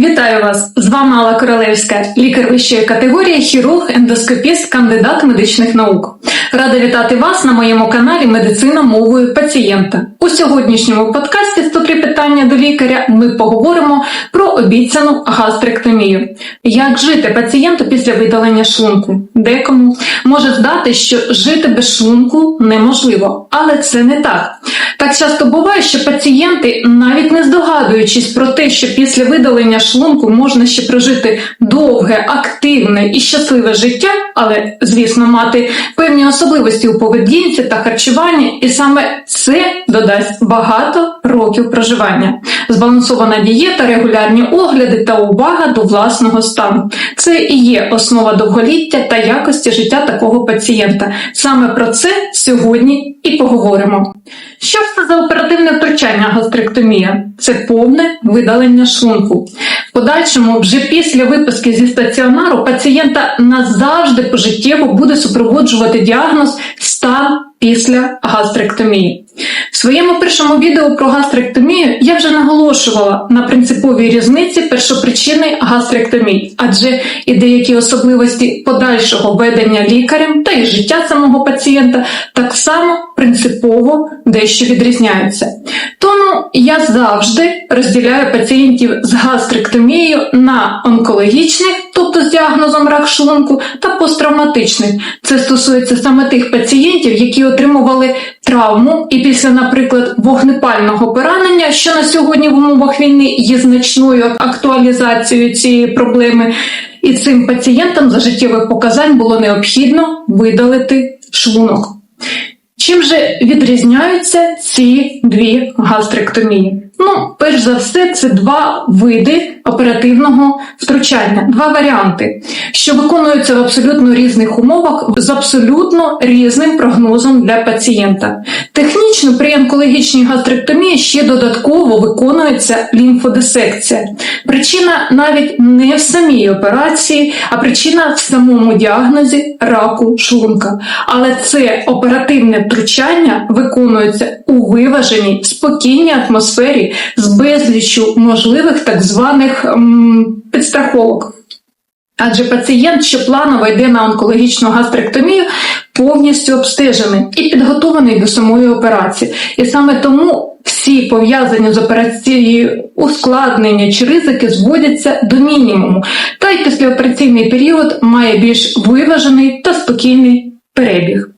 Вітаю вас! З вами Алла Королевська, лікар вищої категорії, хірург, ендоскопіст, кандидат медичних наук. Рада вітати вас на моєму каналі Медицина мовою пацієнта. У сьогоднішньому подкасті «103 питання до лікаря ми поговоримо про обіцяну гастректомію. Як жити пацієнту після видалення шлунку? Декому може здати, що жити без шлунку неможливо, але це не так. Так часто буває, що пацієнти, навіть не здогадуючись про те, що після видалення шлунку можна ще прожити довге, активне і щасливе життя, але, звісно, мати певні особливості у поведінці та харчуванні, і саме це додасть багато років проживання. Збалансована дієта, регулярні огляди та увага до власного стану. Це і є основа довголіття та якості життя такого пацієнта. Саме про це сьогодні і поговоримо. Що це за оперативне втручання гастректомія? Це повне видалення шлунку. В подальшому, вже після виписки зі стаціонару, пацієнта назавжди пожиттєво буде супроводжувати діагноз стан після гастректомії. В своєму першому відео про гастректомію я вже наголошувала на принциповій різниці першопричини гастректомії, адже і деякі особливості подальшого ведення лікарем та і життя самого пацієнта так само принципово дещо відрізняються. Тому я завжди розділяю пацієнтів з гастректомією на онкологічних, тобто з діагнозом рак шлунку, та посттравматичних. Це стосується саме тих пацієнтів, які отримували травму і після, наприклад, вогнепального поранення, що на сьогодні в умовах війни є значною актуалізацією цієї проблеми. І цим пацієнтам за життєвих показань було необхідно видалити шлунок. Чим же відрізняються ці дві гастректомії? Ну, перш за все, це два види оперативного втручання, два варіанти, що виконуються в абсолютно різних умовах з абсолютно різним прогнозом для пацієнта. Технічно при онкологічній гастректомії ще додатково виконується лімфодисекція. Причина навіть не в самій операції, а причина в самому діагнозі раку шлунка. Але це оперативне втручання виконується у виваженій, спокійній атмосфері з безліччю можливих так званих підстраховок. Адже пацієнт, що планово йде на онкологічну гастректомію, повністю обстежений і підготований до самої операції. І саме тому всі пов'язані з операцією ускладнення чи ризики зводяться до мінімуму. Та й післяопераційний період має більш виважений та спокійний перебіг.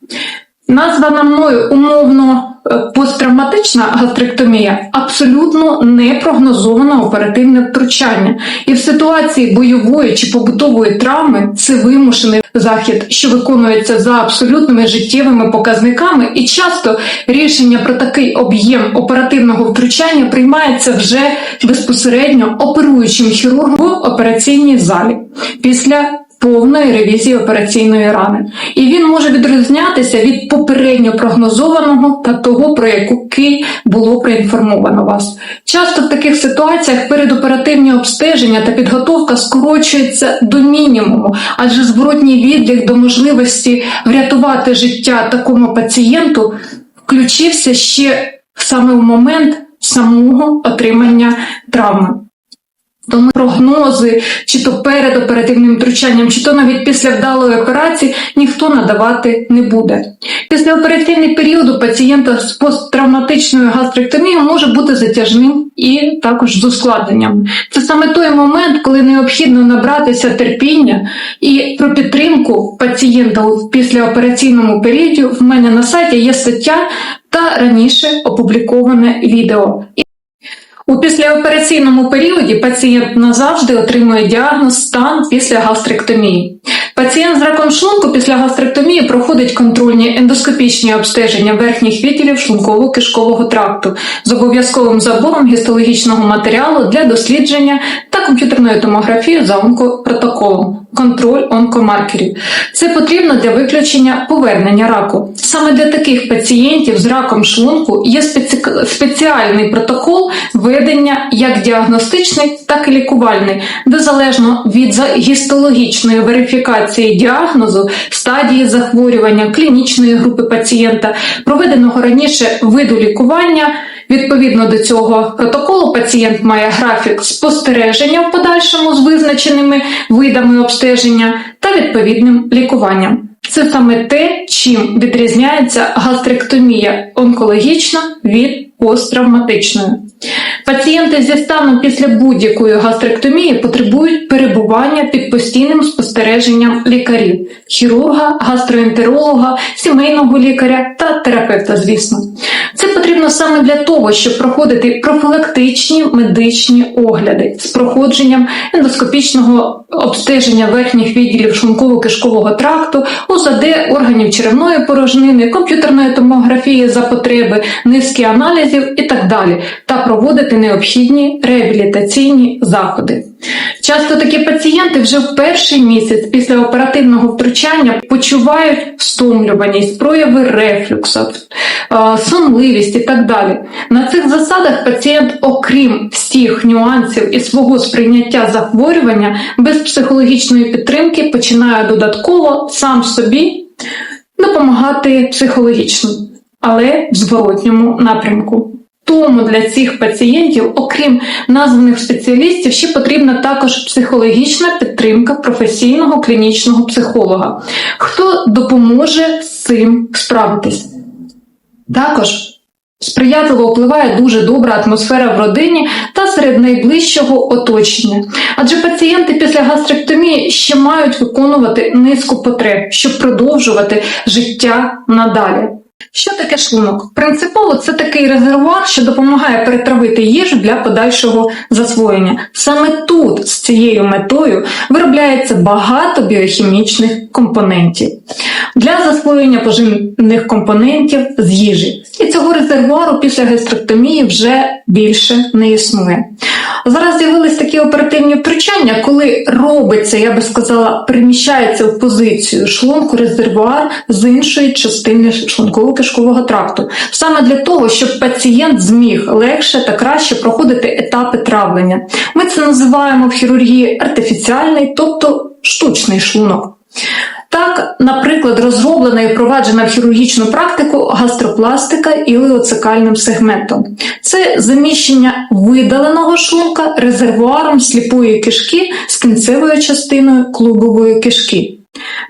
Названа мною умовно е, посттравматична гастректомія абсолютно непрогнозоване оперативне втручання, і в ситуації бойової чи побутової травми це вимушений захід, що виконується за абсолютними життєвими показниками, і часто рішення про такий об'єм оперативного втручання приймається вже безпосередньо оперуючим хірургом в операційній залі. Після повної ревізії операційної рани. І він може відрізнятися від попередньо прогнозованого та того, про який було проінформовано вас. Часто в таких ситуаціях передоперативні обстеження та підготовка скорочуються до мінімуму, адже зворотній відлік до можливості врятувати життя такому пацієнту включився ще саме в момент самого отримання травми. Тому прогнози, чи то перед оперативним втручанням, чи то навіть після вдалої операції ніхто надавати не буде. Післяопераційний період у пацієнта з посттравматичною гастректомією може бути затяжним і також з ускладненням. Це саме той момент, коли необхідно набратися терпіння і про підтримку пацієнта у післяопераційному періоді. В мене на сайті є стаття та раніше опубліковане відео. У післяопераційному періоді пацієнт назавжди отримує діагноз стан після гастректомії. Пацієнт з раком шлунку після гастректомії проходить контрольні ендоскопічні обстеження верхніх відділів шлунково-кишкового тракту з обов'язковим забором гістологічного матеріалу для дослідження та комп'ютерною томографією за онкопротоколом. Контроль онкомаркерів. Це потрібно для виключення повернення раку. Саме для таких пацієнтів з раком шлунку є спеці... спеціальний протокол ведення як діагностичний, так і лікувальний, де залежно від гістологічної верифікації діагнозу, стадії захворювання, клінічної групи пацієнта, проведеного раніше виду лікування. Відповідно до цього протоколу, пацієнт має графік спостереження в подальшому з визначеними видами обстеження та відповідним лікуванням. Це саме те, чим відрізняється гастректомія онкологічна від посттравматичної. Пацієнти зі станом після будь-якої гастректомії потребують перебування під постійним спостереженням лікарів, хірурга, гастроентеролога, сімейного лікаря та терапевта, звісно. Це потрібно саме для того, щоб проходити профілактичні медичні огляди з проходженням ендоскопічного обстеження верхніх відділів шлунково-кишкового тракту, УЗД органів черевної порожнини, комп'ютерної томографії за потреби, низки аналізів і так далі, та проводити необхідні реабілітаційні заходи. Часто такі пацієнти вже в перший місяць після оперативного втручання почувають встомлюваність, прояви рефлюксу, е, сонливість і так далі. На цих засадах пацієнт, окрім всіх нюансів і свого сприйняття захворювання, без психологічної підтримки починає додатково сам собі допомагати психологічно, але в зворотньому напрямку. Тому для цих пацієнтів, окрім названих спеціалістів, ще потрібна також психологічна підтримка професійного клінічного психолога, хто допоможе з цим справитись. Також сприятливо впливає дуже добра атмосфера в родині та серед найближчого оточення, адже пацієнти після гастректомії ще мають виконувати низку потреб, щоб продовжувати життя надалі. Що таке шлунок? Принципово це такий резервуар, що допомагає перетравити їжу для подальшого засвоєння. Саме тут з цією метою виробляється багато біохімічних компонентів для засвоєння поживних компонентів з їжі. І цього резервуару після гастректомії вже більше не існує. Зараз з'явились такі оперативні втручання, коли робиться, я би сказала, переміщається в позицію шлунку резервуар з іншої частини шлунково-кишкового тракту, саме для того, щоб пацієнт зміг легше та краще проходити етапи травлення. Ми це називаємо в хірургії артифіціальний, тобто штучний шлунок. Так, наприклад, розроблена і впроваджена в хірургічну практику гастропластика ілеоцикальним сегментом. Це заміщення видаленого шлунка резервуаром сліпої кишки з кінцевою частиною клубової кишки.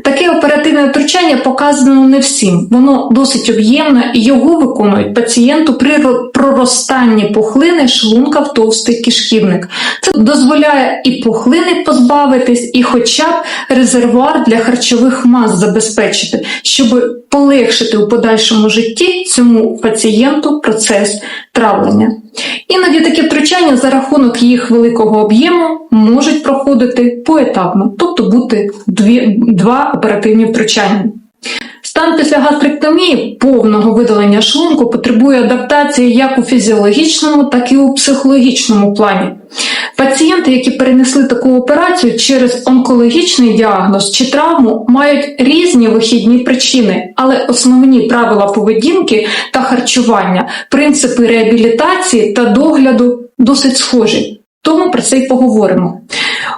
Таке оперативне втручання показано не всім, воно досить об'ємне і його виконують пацієнту при проростанні пухлини шлунка в товстий кишківник. Це дозволяє і пухлини позбавитись, і хоча б резервуар для харчових мас забезпечити, щоб полегшити у подальшому житті цьому пацієнту процес травлення. Іноді такі втручання за рахунок їх великого об'єму можуть проходити поетапно, тобто бути дві, два оперативні втручання. Стан після гастректомії повного видалення шлунку потребує адаптації як у фізіологічному, так і у психологічному плані. Пацієнти, які перенесли таку операцію через онкологічний діагноз чи травму, мають різні вихідні причини, але основні правила поведінки та харчування, принципи реабілітації та догляду досить схожі. Тому про це й поговоримо.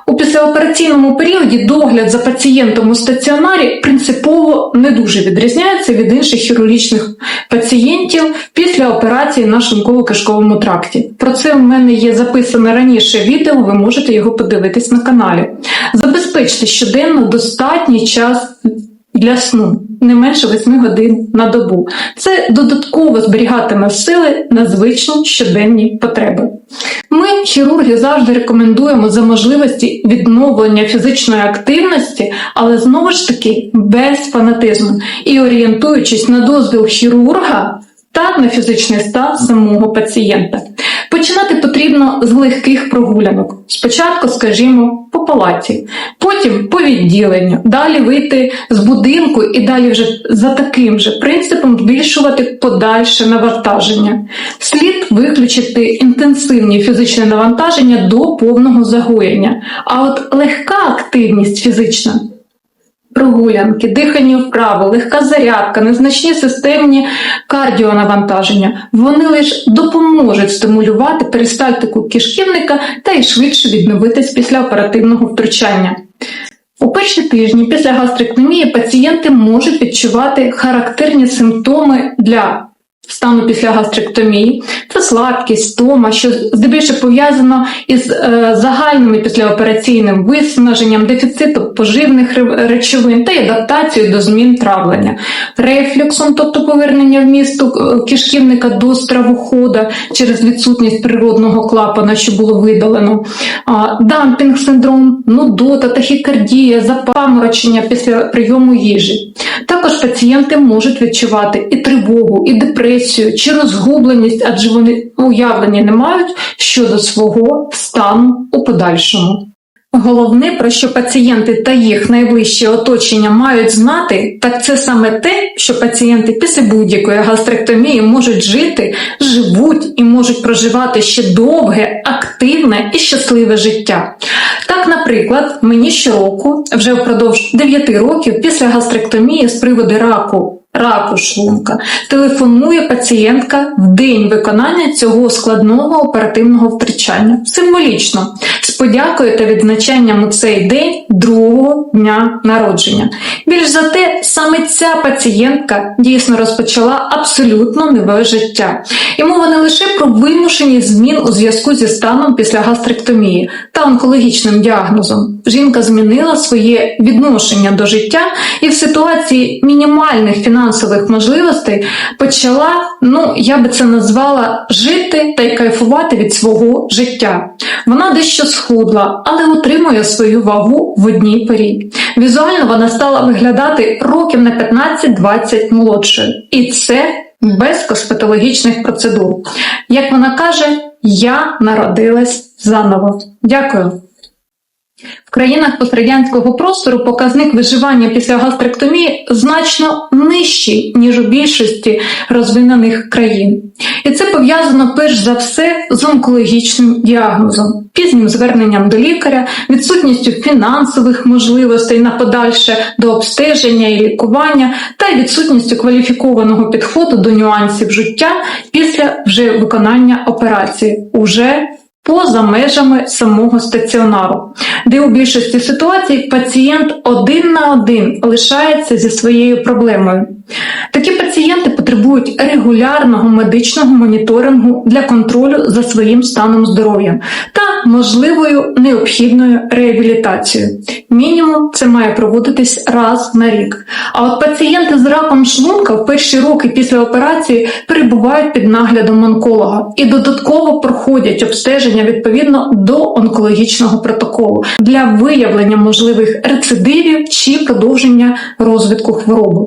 У післяопераційному періоді догляд за пацієнтом у стаціонарі принципово не дуже відрізняється від інших хірургічних пацієнтів після операції на шлунково-кишковому тракті. Про це в мене є записане раніше відео, ви можете його подивитись на каналі. Забезпечте щоденно достатній час для сну. Не менше 8 годин на добу. Це додатково зберігатиме сили на звичні щоденні потреби. Ми, хірурги, завжди рекомендуємо за можливості відновлення фізичної активності, але знову ж таки без фанатизму і орієнтуючись на дозвіл хірурга та на фізичний стан самого пацієнта. Починати потрібно з легких прогулянок. Спочатку, скажімо, по палаці, потім по відділенню, далі вийти з будинку і далі вже за таким же принципом збільшувати подальше навантаження. Слід виключити інтенсивні фізичні навантаження до повного загоєння. А от легка активність фізична прогулянки, дихання вправо, легка зарядка, незначні системні кардіонавантаження. Вони лише допоможуть стимулювати перистальтику кишківника та й швидше відновитись після оперативного втручання. У перші тижні після гастректомії пацієнти можуть відчувати характерні симптоми для стану після гастректомії, це слабкість, стома, що здебільшого пов'язано із е, загальним післяопераційним виснаженням, дефіцитом поживних речовин та адаптацією до змін травлення, рефлюксом, тобто повернення в місту е, кишківника до стравохода через відсутність природного клапана, що було видалено, дампінг синдром, нудота, тахікардія, запаморочення після прийому їжі. Також пацієнти можуть відчувати і тривогу, і депресію, чи розгубленість, адже вони уявлення не мають щодо свого стану у подальшому. Головне, про що пацієнти та їх найближче оточення мають знати, так це саме те, що пацієнти після будь-якої гастректомії можуть жити, живуть і можуть проживати ще довге, активне і щасливе життя. Так, наприклад, мені щороку, вже впродовж 9 років після гастректомії з приводу раку. Раку шлунка телефонує пацієнтка в день виконання цього складного оперативного втручання символічно з подякою та відзначанням у цей день другого дня народження. Більш за те, саме ця пацієнтка дійсно розпочала абсолютно нове життя. І мова не лише про вимушені змін у зв'язку зі станом після гастректомії та онкологічним діагнозом. Жінка змінила своє відношення до життя і в ситуації мінімальних фінансових можливостей почала, ну я би це назвала, жити та й кайфувати від свого життя. Вона дещо схудла, але утримує свою вагу в одній порі. Візуально вона стала виглядати років на 15-20 молодшою. І це без косметологічних процедур. Як вона каже, я народилась заново. Дякую. В країнах пострадянського простору показник виживання після гастректомії значно нижчий, ніж у більшості розвинених країн. І це пов'язано перш за все з онкологічним діагнозом, пізнім зверненням до лікаря, відсутністю фінансових можливостей на подальше до обстеження і лікування та відсутністю кваліфікованого підходу до нюансів життя після вже виконання операції. Уже поза межами самого стаціонару, де у більшості ситуацій пацієнт один на один лишається зі своєю проблемою. Такі пацієнти потребують регулярного медичного моніторингу для контролю за своїм станом здоров'я та можливою необхідною реабілітацією. Мінімум це має проводитись раз на рік. А от пацієнти з раком шлунка в перші роки після операції перебувають під наглядом онколога і додатково проходять обстеження відповідно до онкологічного протоколу для виявлення можливих рецидивів чи продовження розвитку хвороби.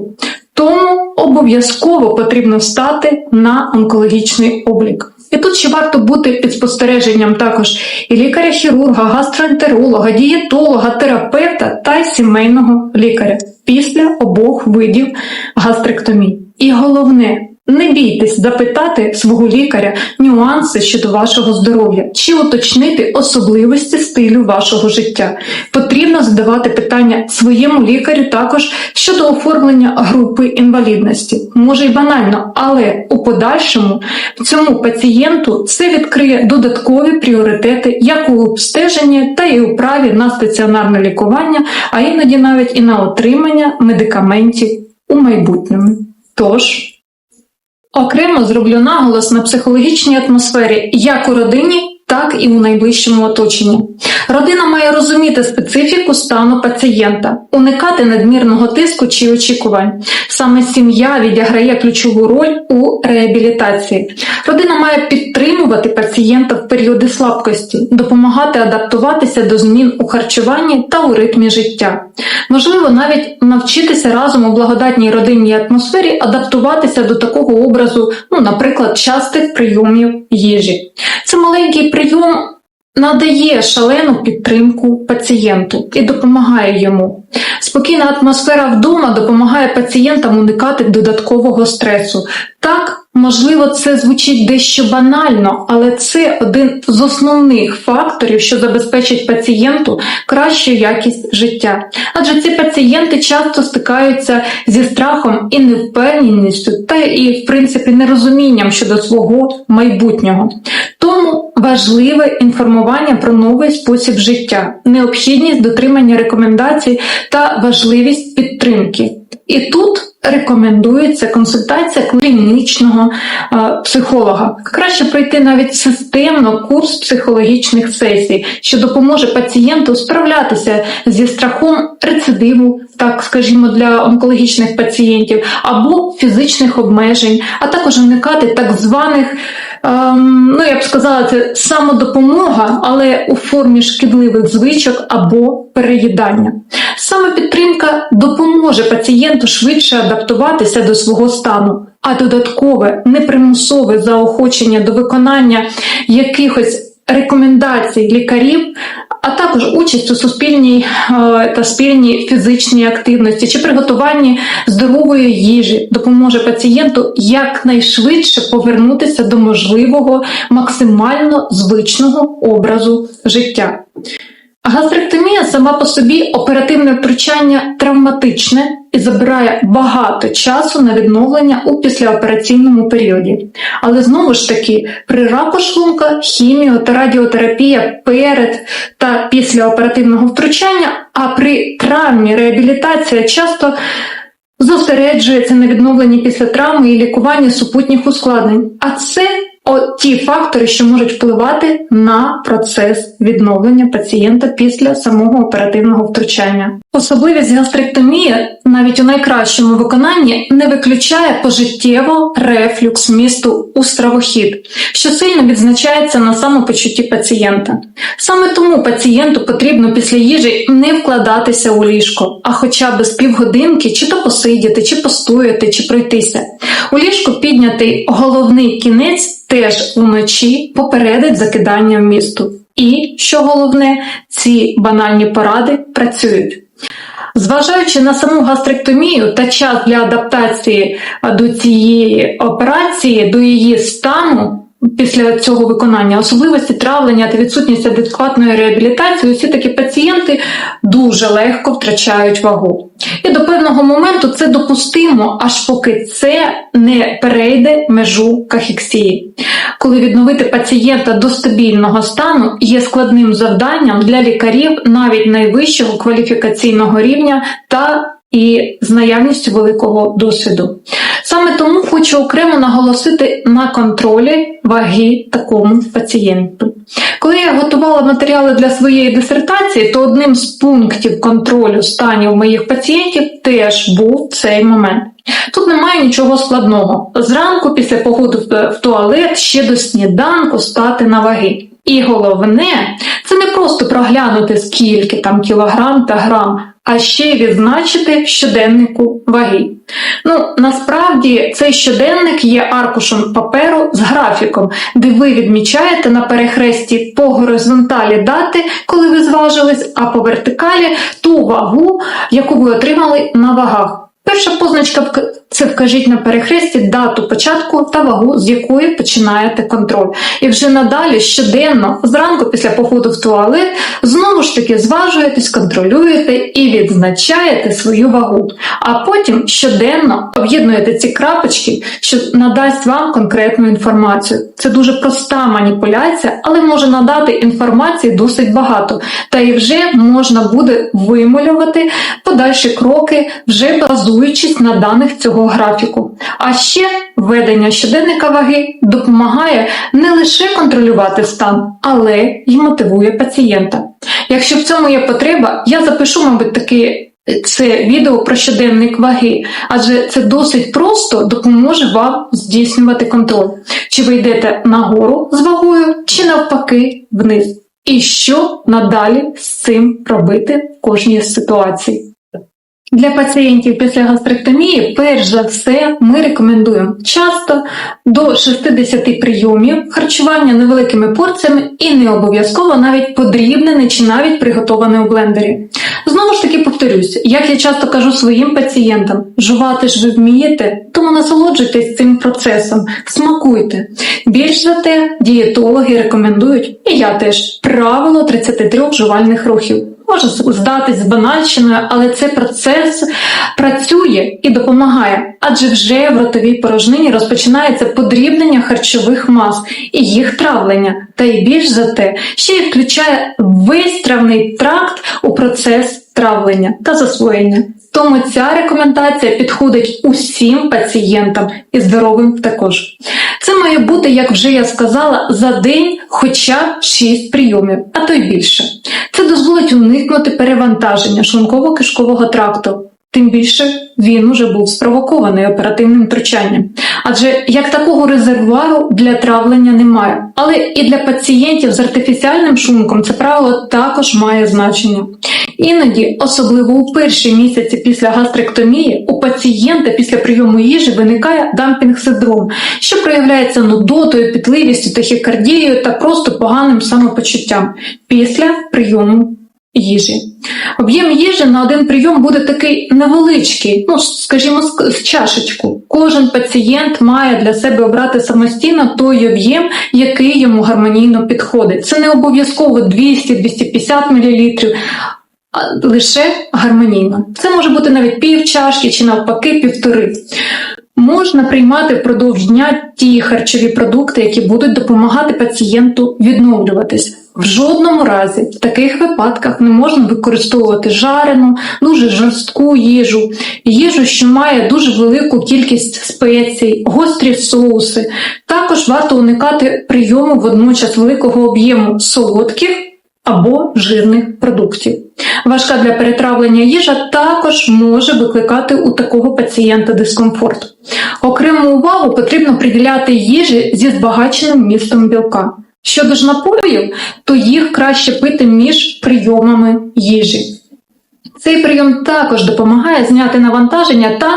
Тому обов'язково потрібно стати на онкологічний облік. І тут ще варто бути під спостереженням також і лікаря-хірурга, гастроентеролога, дієтолога, терапевта та сімейного лікаря після обох видів гастректомії. І головне, не бійтесь запитати свого лікаря нюанси щодо вашого здоров'я чи уточнити особливості стилю вашого життя. Потрібно задавати питання своєму лікарю також щодо оформлення групи інвалідності. Може й банально, але у подальшому цьому пацієнту це відкриє додаткові пріоритети як у обстеженні, та й у праві на стаціонарне лікування, а іноді навіть і на отримання медикаментів у майбутньому. Тож. Окремо зроблю наголос на психологічній атмосфері як у родині, так і у найближчому оточенні. Родина має розуміти специфіку стану пацієнта, уникати надмірного тиску чи очікувань. Саме сім'я відіграє ключову роль у реабілітації. Родина має підтримувати пацієнта в періоди слабкості, допомагати адаптуватися до змін у харчуванні та у ритмі життя. Можливо, навіть навчитися разом у благодатній родинній атмосфері адаптуватися до такого образу, ну, наприклад, частих прийомів їжі. Це маленький прийом надає шалену підтримку пацієнту і допомагає йому. Спокійна атмосфера вдома допомагає пацієнтам уникати додаткового стресу. Так, можливо, це звучить дещо банально, але це один з основних факторів, що забезпечить пацієнту кращу якість життя. Адже ці пацієнти часто стикаються зі страхом і невпевненістю, та і, в принципі, нерозумінням щодо свого майбутнього. Тому важливе інформування про новий спосіб життя, необхідність дотримання рекомендацій та важливість підтримки. І тут рекомендується консультація клінічного е, психолога. Краще пройти навіть системно курс психологічних сесій, що допоможе пацієнту справлятися зі страхом рецидиву, так скажімо, для онкологічних пацієнтів, або фізичних обмежень, а також уникати так званих. Ем, Ну, я б сказала, це самодопомога, але у формі шкідливих звичок або переїдання. Саме підтримка допоможе пацієнту швидше адаптуватися до свого стану, а додаткове непримусове заохочення до виконання якихось рекомендацій лікарів, а також участь у суспільній е, та спільній фізичній активності чи приготуванні здорової їжі допоможе пацієнту якнайшвидше повернутися до можливого максимально звичного образу життя. Гастректомія сама по собі оперативне втручання травматичне і забирає багато часу на відновлення у післяопераційному періоді. Але знову ж таки, при раку шлунка, хіміо та радіотерапія перед та після оперативного втручання, а при травмі реабілітація часто зосереджується на відновленні після травми і лікуванні супутніх ускладнень. А це От ті фактори, що можуть впливати на процес відновлення пацієнта після самого оперативного втручання. Особливість гастректомії навіть у найкращому виконанні не виключає пожиттєво рефлюкс місту у стравохід, що сильно відзначається на самопочутті пацієнта. Саме тому пацієнту потрібно після їжі не вкладатися у ліжко, а хоча б з півгодинки чи то посидіти, чи постояти, чи пройтися. У ліжку піднятий головний кінець теж уночі попередить закидання в місту. І, що головне, ці банальні поради працюють. Зважаючи на саму гастректомію та час для адаптації до цієї операції, до її стану після цього виконання, особливості травлення та відсутність адекватної реабілітації, усі такі пацієнти дуже легко втрачають вагу. І до певного моменту це допустимо, аж поки це не перейде межу кахексії. Коли відновити пацієнта до стабільного стану є складним завданням для лікарів навіть найвищого кваліфікаційного рівня та і з наявністю великого досвіду. Саме тому хочу окремо наголосити на контролі ваги такому пацієнту. Коли я готувала матеріали для своєї дисертації, то одним з пунктів контролю станів моїх пацієнтів теж був цей момент. Тут немає нічого складного. Зранку, після походу в туалет, ще до сніданку стати на ваги. І головне, це не просто проглянути скільки там кілограм та грам, а ще й відзначити в щоденнику ваги. Ну, насправді цей щоденник є аркушем паперу з графіком, де ви відмічаєте на перехресті по горизонталі дати, коли ви зважились, а по вертикалі ту вагу, яку ви отримали на вагах. Перша позначка це вкажіть на перехресті дату початку та вагу, з якої починаєте контроль. І вже надалі щоденно, зранку після походу в туалет, знову ж таки зважуєтесь, контролюєте і відзначаєте свою вагу. А потім щоденно об'єднуєте ці крапочки, що надасть вам конкретну інформацію. Це дуже проста маніпуляція, але може надати інформації досить багато. Та і вже можна буде вималювати подальші кроки, вже базуючись на даних цього графіку. А ще введення щоденника ваги допомагає не лише контролювати стан, але й мотивує пацієнта. Якщо в цьому є потреба, я запишу, мабуть, таки. Це відео про щоденник ваги, адже це досить просто допоможе вам здійснювати контроль. Чи ви йдете нагору з вагою, чи навпаки вниз. І що надалі з цим робити в кожній ситуації. Для пацієнтів після гастректомії, перш за все, ми рекомендуємо часто до 60 прийомів харчування невеликими порціями і не обов'язково навіть подрібнене чи навіть приготоване у блендері. Знову ж таки повторюсь, як я часто кажу своїм пацієнтам, жувати ж ви вмієте, тому насолоджуйтесь цим процесом, смакуйте. Більш за те, дієтологи рекомендують, і я теж правило 33 жувальних рухів. Може здатись банальщиною, але цей процес працює і допомагає, адже вже в ротовій порожнині розпочинається подрібнення харчових мас і їх травлення, та й більш за те, ще й включає весь тракт у процес травлення та засвоєння. Тому ця рекомендація підходить усім пацієнтам і здоровим також. Це має бути, як вже я сказала, за день хоча б 6 прийомів, а то й більше. Це дозволить уникнути перевантаження шлунково-кишкового тракту. Тим більше він уже був спровокований оперативним втручанням. Адже як такого резервуару для травлення немає. Але і для пацієнтів з артифіціальним шлунком це правило також має значення. Іноді, особливо у перші місяці після гастректомії, у пацієнта після прийому їжі виникає дампінг-синдром, що проявляється нудотою, пітливістю, тахікардією та просто поганим самопочуттям після прийому їжі. Об'єм їжі на один прийом буде такий невеличкий, ну скажімо, з- чашечку. Кожен пацієнт має для себе обрати самостійно той об'єм, який йому гармонійно підходить. Це не обов'язково 200-250 мл, а лише гармонійно. Це може бути навіть пів чашки чи навпаки півтори. Можна приймати впродовж дня ті харчові продукти, які будуть допомагати пацієнту відновлюватись. В жодному разі в таких випадках не можна використовувати жарену, дуже жорстку їжу, їжу, що має дуже велику кількість спецій, гострі соуси. Також варто уникати прийому водночас великого об'єму солодких або жирних продуктів. Важка для перетравлення їжа також може викликати у такого пацієнта дискомфорт. Окрему увагу потрібно приділяти їжі зі збагаченим містом білка. Щодо ж напоїв, то їх краще пити між прийомами їжі. Цей прийом також допомагає зняти навантаження та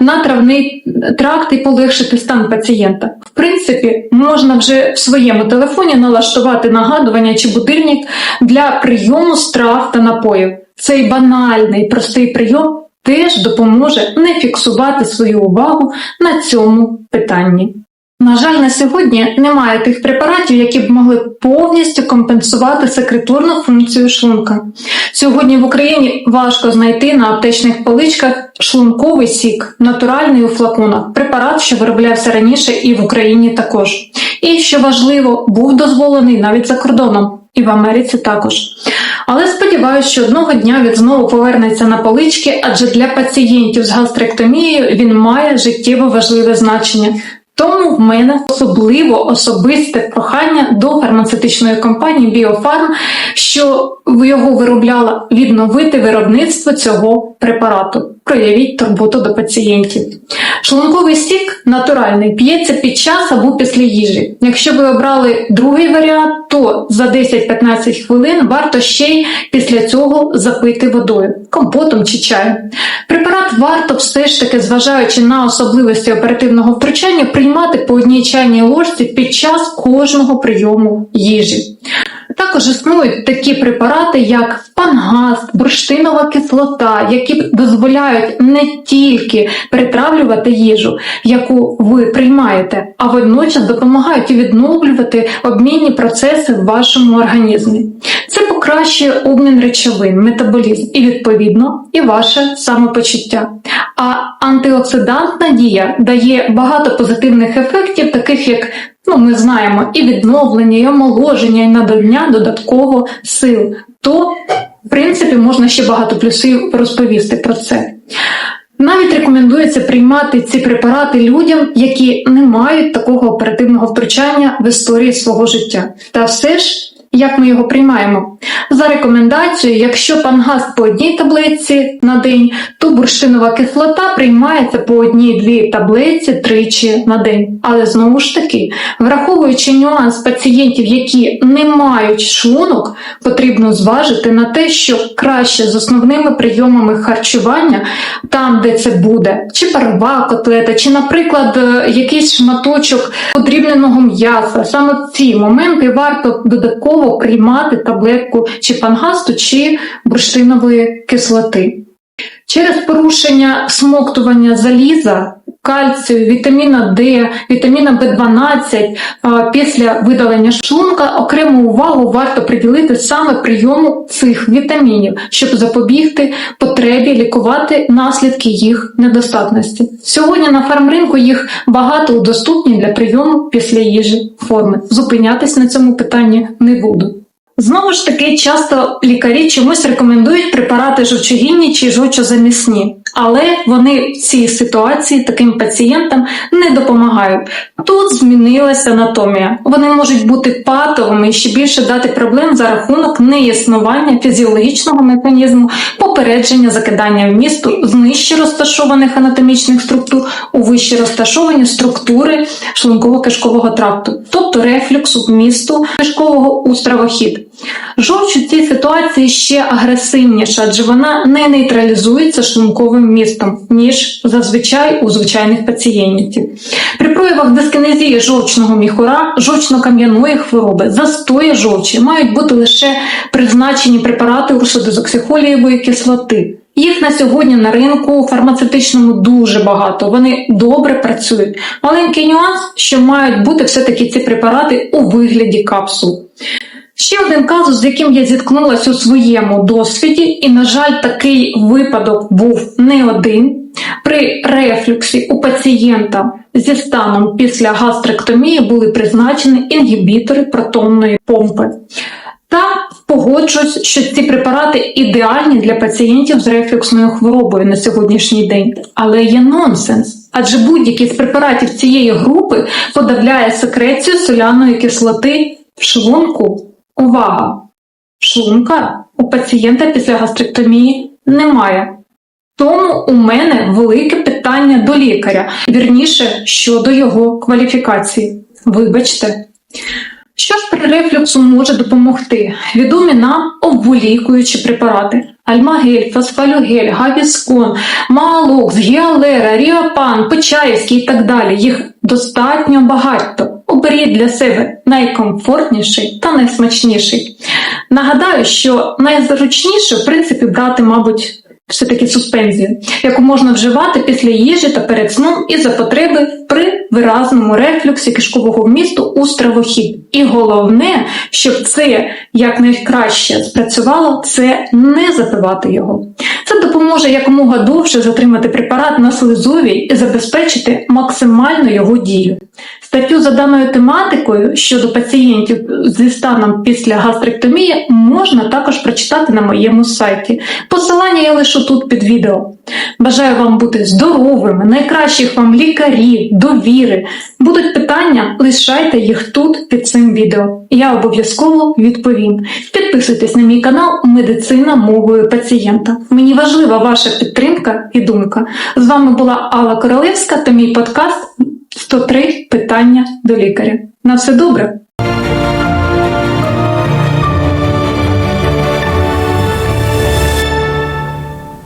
на травний тракт і полегшити стан пацієнта. В принципі, можна вже в своєму телефоні налаштувати нагадування чи будильник для прийому страв та напоїв. Цей банальний простий прийом теж допоможе не фіксувати свою увагу на цьому питанні. На жаль, на сьогодні немає тих препаратів, які б могли повністю компенсувати секреторну функцію шлунка. Сьогодні в Україні важко знайти на аптечних поличках шлунковий сік, натуральний у флаконах, препарат, що вироблявся раніше і в Україні також. І що важливо, був дозволений навіть за кордоном, і в Америці також. Але сподіваюся, що одного дня він знову повернеться на полички, адже для пацієнтів з гастректомією він має життєво важливе значення. Тому в мене особливо особисте прохання до фармацевтичної компанії Біофарм, що його виробляла відновити виробництво цього препарату. Проявіть турботу до пацієнтів. Шлунковий сік натуральний п'ється під час або після їжі. Якщо ви обрали другий варіант, то за 10-15 хвилин варто ще й після цього запити водою, компотом чи чаєм. Препарат варто все ж таки, зважаючи на особливості оперативного втручання, приймати по одній чайній ложці під час кожного прийому їжі. Також існують такі препарати, як пангаст, бурштинова кислота, які дозволяють не тільки перетравлювати їжу, яку ви приймаєте, а водночас допомагають відновлювати обмінні процеси в вашому організмі. Це покращує обмін речовин, метаболізм і відповідно і ваше самопочуття. А антиоксидантна дія дає багато позитивних ефектів, таких як ну, ми знаємо, і відновлення, і омоложення, і надання додатково сил. То, в принципі, можна ще багато плюсів розповісти про це. Навіть рекомендується приймати ці препарати людям, які не мають такого оперативного втручання в історії свого життя. Та все ж, як ми його приймаємо? За рекомендацією, якщо пангаст по одній таблетці на день, то бурштинова кислота приймається по одній-дві таблетці тричі на день. Але знову ж таки, враховуючи нюанс пацієнтів, які не мають шлунок, потрібно зважити на те, що краще з основними прийомами харчування, там, де це буде, чи парова котлета, чи, наприклад, е, якийсь шматочок подрібненого м'яса. Саме в ці моменти варто додатково приймати таблетку чи пангасту, чи бурштинової кислоти. Через порушення смоктування заліза, кальцію, вітаміна Д, вітаміна В12 після видалення шлунка окрему увагу варто приділити саме прийому цих вітамінів, щоб запобігти потребі лікувати наслідки їх недостатності. Сьогодні на фармринку їх багато у доступні для прийому після їжі форми. Зупинятись на цьому питанні не буду. Знову ж таки, часто лікарі чомусь рекомендують препарати жовчогінні чи жовчозамісні, але вони в цій ситуації таким пацієнтам не допомагають. Тут змінилася анатомія. Вони можуть бути патовими і ще більше дати проблем за рахунок неіснування фізіологічного механізму, попередження закидання вмісту з нижче розташованих анатомічних структур у вище розташовані структури шлунково-кишкового тракту, тобто рефлюксу вмісту кишкового у стравохід. Жовч у цій ситуації ще агресивніша, адже вона не нейтралізується шлунковим містом, ніж зазвичай у звичайних пацієнтів. При проявах дискінезії жовчного міхура, жовчно-кам'яної хвороби, застої жовчі мають бути лише призначені препарати урсодезоксихолієвої кислоти. Їх на сьогодні на ринку фармацевтичному дуже багато. Вони добре працюють. Маленький нюанс, що мають бути все-таки ці препарати у вигляді капсул. Ще один казус, з яким я зіткнулася у своєму досвіді, і, на жаль, такий випадок був не один. При рефлюксі у пацієнта зі станом після гастректомії були призначені інгібітори протонної помпи. Та погоджуюсь, що ці препарати ідеальні для пацієнтів з рефлюксною хворобою на сьогоднішній день, але є нонсенс. Адже будь-який з препаратів цієї групи подавляє секрецію соляної кислоти в шлунку. Увага! Шлунка у пацієнта після гастректомії немає. Тому у мене велике питання до лікаря, вірніше щодо його кваліфікації. Вибачте. Що ж при рефлюксу може допомогти? Відомі нам обволікуючі препарати: альмагель, фосфалюгель, гавіскон, маалокс, гіалера, ріопан, почаївський і так далі. Їх достатньо багато. Оберіть для себе найкомфортніший та найсмачніший. Нагадаю, що найзручніше, в принципі, брати, мабуть, все-таки суспензію, яку можна вживати після їжі та перед сном і за потреби при виразному рефлюксі кишкового вмісту у стравохід. І головне, щоб це якнайкраще спрацювало, це не запивати його. Це допоможе якомога довше затримати препарат на слизовій і забезпечити максимальну його дію. Статтю за даною тематикою щодо пацієнтів зі станом після гастректомії можна також прочитати на моєму сайті. Посилання я лишу тут під відео. Бажаю вам бути здоровими, найкращих вам лікарів, довіри. Будуть питання, лишайте їх тут під цим відео. Я обов'язково відповім. Підписуйтесь на мій канал Медицина мовою пацієнта. Мені важлива ваша підтримка і думка. З вами була Алла Королевська та мій подкаст 103 питання до лікаря. На все добре!